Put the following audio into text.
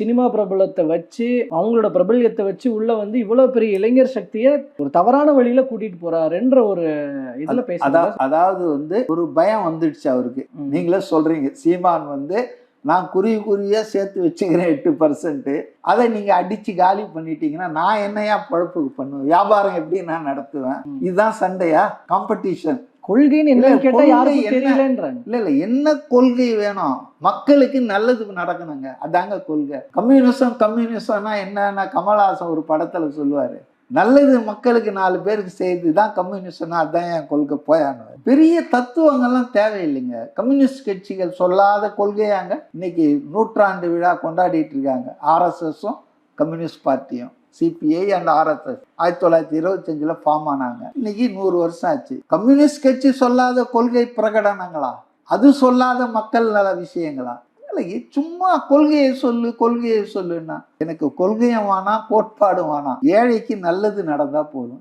Cinema பிரபலத்தை வச்சு அவங்களோட பிரபல்யத்தை வச்சு உள்ள வந்து இவ்வளவு பெரிய இளைஞர் சக்தியை ஒரு தவறான வழியில கூட்டிட்டு போறாருன்ற ஒரு இதுல பேசுறதா அதாவது வந்து ஒரு பயம் வந்துடுச்சு அவருக்கு. நீங்களே சொல்றீங்க சீமான் வந்து நான் குருவி குருவியா சேர்த்து வச்சுக்கிறேன் எட்டு பர்சன்ட் அதை நீங்க அடிச்சு காலி பண்ணிட்டீங்கன்னா நான் என்னையா பொழப்புக்கு பண்ணுவேன்? வியாபாரம் எப்படி நான் நடத்துவேன். இதுதான் சண்டையா? காம்படிஷன் கொள்கைன்னு என்னன்னு கேட்டா என்ன? தெரியலன்றாங்க. இல்ல இல்ல என்ன கொள்கை வேணும்? மக்களுக்கு நல்லது நடக்கணுங்க. அதாங்க கொள்கை. கம்யூனிசம் கம்யூனிசம்னா என்னன்னா கமல்ஹாசன் ஒரு படத்துல சொல்லுவாரு. நல்லது மக்களுக்கு நாலு பேருக்கு செய்து தான் கம்யூனிஸ்ட்னா அதான் என் கொள்கை போயானு பெரிய தத்துவங்கள்லாம் தேவையில்லைங்க. கம்யூனிஸ்ட் கட்சிகள் சொல்லாத கொள்கையாங்க. இன்னைக்கு நூற்றாண்டு விழா கொண்டாடிட்டு இருக்காங்க. ஆர்எஸ்எஸும் கம்யூனிஸ்ட் பார்ட்டியும். சிபிஐ அண்ட் ஆர்எஸ்எஸ் ஆயிரத்தி தொள்ளாயிரத்தி இருபத்தஞ்சில் ஃபார்ம் ஆனாங்க. இன்னைக்கு நூறு வருஷம் ஆச்சு. கம்யூனிஸ்ட் கட்சி சொல்லாத கொள்கை பிரகடனங்களா? அது சொல்லாத மக்கள் நல விஷயங்களா? இல்லை சும்மா கொள்கையை சொல்லு கொள்கையை சொல்லுன்னா எனக்கு கொள்கையும் வேணாம் கோட்பாடும் வேணாம். ஏழைக்கு நல்லது நடந்தால் போதும்.